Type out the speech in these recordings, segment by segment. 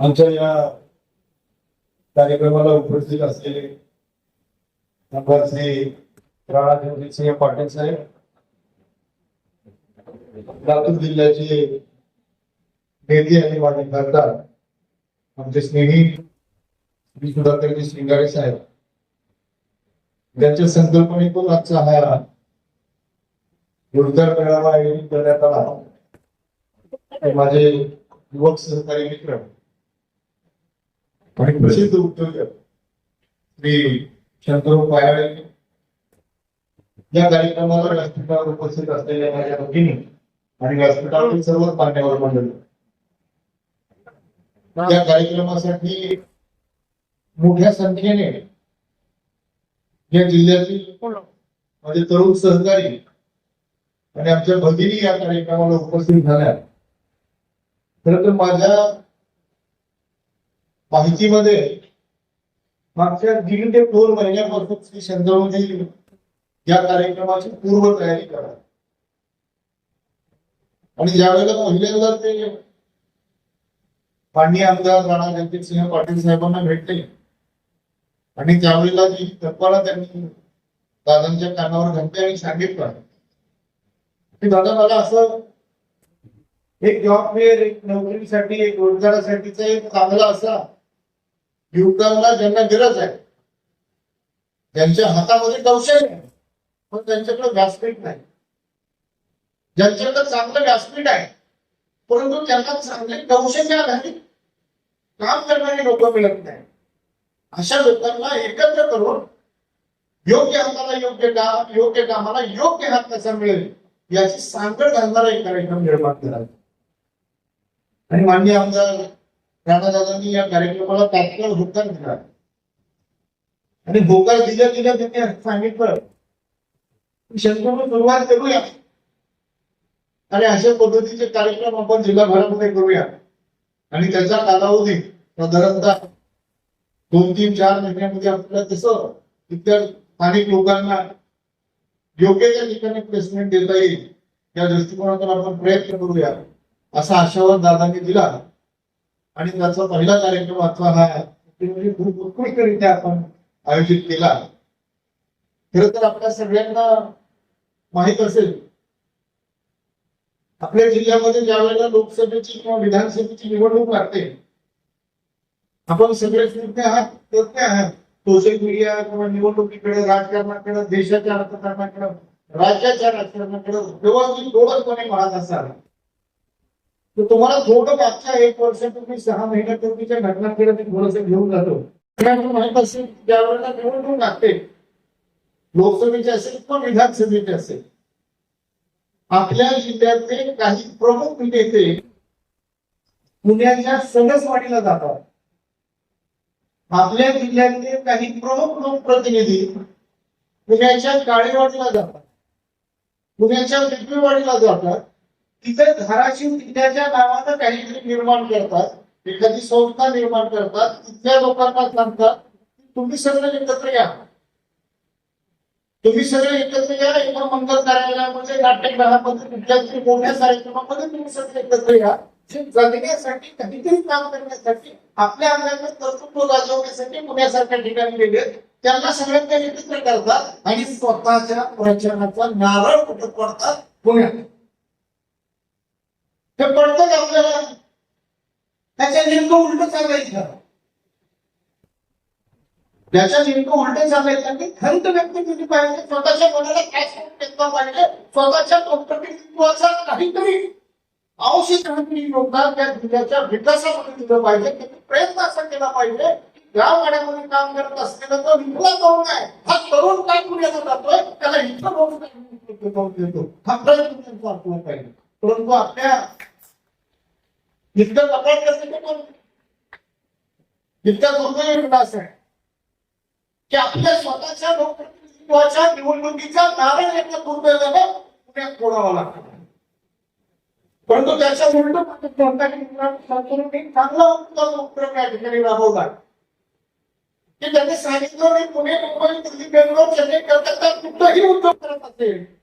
आमच्या या कार्यक्रमाला उपस्थित असलेले नंबर श्री राणा सिंह पाटील साहेब लातूर जिल्ह्याचे नेते आणि माझे खासदार आमचे स्नेही श्री सुधाकरजी श्रींगारे साहेब. त्यांच्या संकल्पनेतून आजचा हा रोजगार मेळावा आयोजित करण्यात आला. ते माझे युवक सहकारी मित्र. आणि प्रसिद्ध उद्योजक श्री शंकरराव पायाळे. या कार्यक्रमाला व्यासपीठावर उपस्थित असलेल्या माझ्या भगिनी आणि व्यासपीठातील सर्व मान्यवर मंडळी. या कार्यक्रमासाठी मोठ्या संख्येने या जिल्ह्यातील माझे तरुण सहकारी आणि आमच्या भगिनी या कार्यक्रमाला उपस्थित झाल्या. खर तर माझ्या माहितीमध्ये मागच्या दीड ते दोन महिन्यापासून श्री शंकरजी या कार्यक्रमाची पूर्व तयारी करा आणि ज्यावेळेला पहिल्यांदा ते माननीय आमदार राणा जगजितसिंह पाटील साहेबांना भेटले आणि त्यावेळेला जी गप्पाला त्यांनी दादांच्या कानावर घातली आणि सांगितलं की दादा मला असं एक जॉब फेअर एक नोकरीसाठी एक रोजगारासाठीचा एक चांगला असा युवकांना ज्यांना गरज आहे. ज्यांच्या हातामध्ये कौशल्य आहे. पण त्यांच्याकडे व्यासपीठ नाही. ज्यांच्याकडे चांगलं व्यासपीठ आहे परंतु त्यांना चांगले कौशल्य नाही. काम करणारी लोक मिळत नाही. अशा लोकांना एकत्र करून योग्य हाताला योग्य काम योग्य कामाला योग्य हात कसा मिळेल याची सांगड घालणारा एक कार्यक्रम निर्माण करायचा. आणि माननीय आमदार राणादादांनी या कार्यक्रमाला तात्काळ होकार दिला. आणि होकार दिल्या दिल्या त्यांनी सांगितलं. शंकरून सुरुवात करूया आणि अशा पद्धतीचे कार्यक्रम आपण जिल्हाभरामध्ये करूया. आणि त्याचा कालावधी साधारणतः दोन तीन चार महिन्यामध्ये आपल्याला तसं इतर स्थानिक लोकांना योग्य त्या ठिकाणी प्लेसमेंट देता येईल. या दृष्टिकोनातून आपण प्रयत्न करूया. असा आशावाद दादांनी दिला. आणि त्याचा पहिला कार्यक्रम अथवा हा म्हणजे खूप उत्कृष्टरित्या आपण आयोजित केला. खर तर आपल्या सगळ्यांना माहीत असेल आपल्या जिल्ह्यामध्ये ज्या वेळेला लोकसभेची किंवा विधानसभेची निवडणूक लागते आपण सगळे तज्ञ आहात तज्ञ आहात. सोशल मीडिया किंवा निवडणुकीकडे राजकारणाकडे देशाच्या अर्थकारणाकडे राज्याच्या राजकारणाकडे व्यवस्थित डोळसपणे पाहत असाल. तुम्हाला थोडं मागच्या एक वर्षापूर्वी सहा महिन्यापूर्वीच्या घटनांकडे मी थोडस घेऊन जातो. माहीत असेल त्यावेळेला निवडणूक लागते लोकसभेचे असेल किंवा विधानसभेचे असेल आपल्या जिल्ह्यातले काही प्रमुख नेते पुण्याच्या सणसवाडीला जातात. आपल्या जिल्ह्यातले काही प्रमुख लोकप्रतिनिधी पुण्याच्या काळेवाडीला जातात. पुण्याच्या विक्रीवाडीला जातात. तिथे धाराशिव जिल्ह्याच्या नावानं काहीतरी निर्माण करतात एखादी संस्था निर्माण करतात तिथल्या लोकांना सांगतात तुम्ही सगळे एकत्र या. तुम्ही सगळे एकत्र या एका मंगल कार्यालयामध्ये नाट्यगृहामध्ये कुठल्यातरी मोठ्या कार्यक्रमामध्ये तुम्ही सगळे एकत्र या. जगण्यासाठी काहीतरी काम करण्यासाठी आपल्या अंगाने कर्तृत्व गाजवण्यासाठी पुण्यासारख्या ठिकाणी गेले त्यांना सगळ्यांना एकत्र करतात आणि स्वतःच्या प्रचाराचा नारळ कुठं पडतात पुण्यात. हे पडतं का आपल्याला? त्याच्या नेमकं उलट चालायचं. त्याच्या नेमकं उलट चालायचं की खंत व्यक्त केली पाहिजे. स्वतःच्या मनाला काय सांगून पाहिजे स्वतःच्या प्रतिनिधित्वाचा काहीतरी आवश्यक योगदान त्या जिल्ह्याच्या विकासामध्ये दिलं पाहिजे. त्याचा प्रयत्न असा केला पाहिजे गाववाड्यामध्ये काम करत असलेला तो विकला तरुण आहे? हा तरुण काय पुण्याला जातोय? त्याला इथं रोजगार देतो. हा प्रयत्न त्यांचा असला पाहिजे. परंतु आपल्या जितका कपाट करते पण जितका दुर्दैवी असं. आहे की आपल्या स्वतःच्या लोकप्रतिनिधित्वाच्या निवडणुकीचा नारळ एका दुर्दैवानं पुण्यात फोडावा लागतो. परंतु त्याच्या विरुद्ध चांगला उत्तम उपक्रम या ठिकाणी राबवला. की त्यांनी सांगितलं नाही पुणे मुंबई दिल्ली बेंगलोर चेन्नई कलकत्ता कुठलाही उद्योग करत असेल.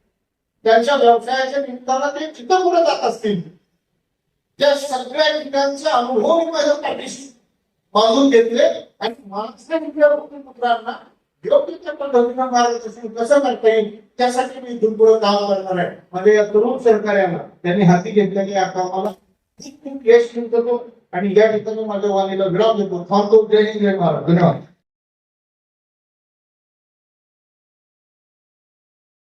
त्यांच्या व्यवसायाच्या निमित्तानं ते जिथं पुढे जात असतील. त्या सगळ्या ठिकाणचा अनुभव मी माझ्या पाठीशी बांधून घेतले आणि माझ्या पुत्रांना योग्य त्या पद्धतीनं मार्गदर्शन कसं करता येईल त्यासाठी मी दुर्बळ काम करणार आहे. म्हणजे या तरुण सहकार्याला त्यांनी हाती घेतलेल्या या कामाला खूप खूप यश मिळतो आणि या ठिकाणी माझ्या वाणीला विराम देतो. थांबतो. जय हिंद जय महाराज. धन्यवाद.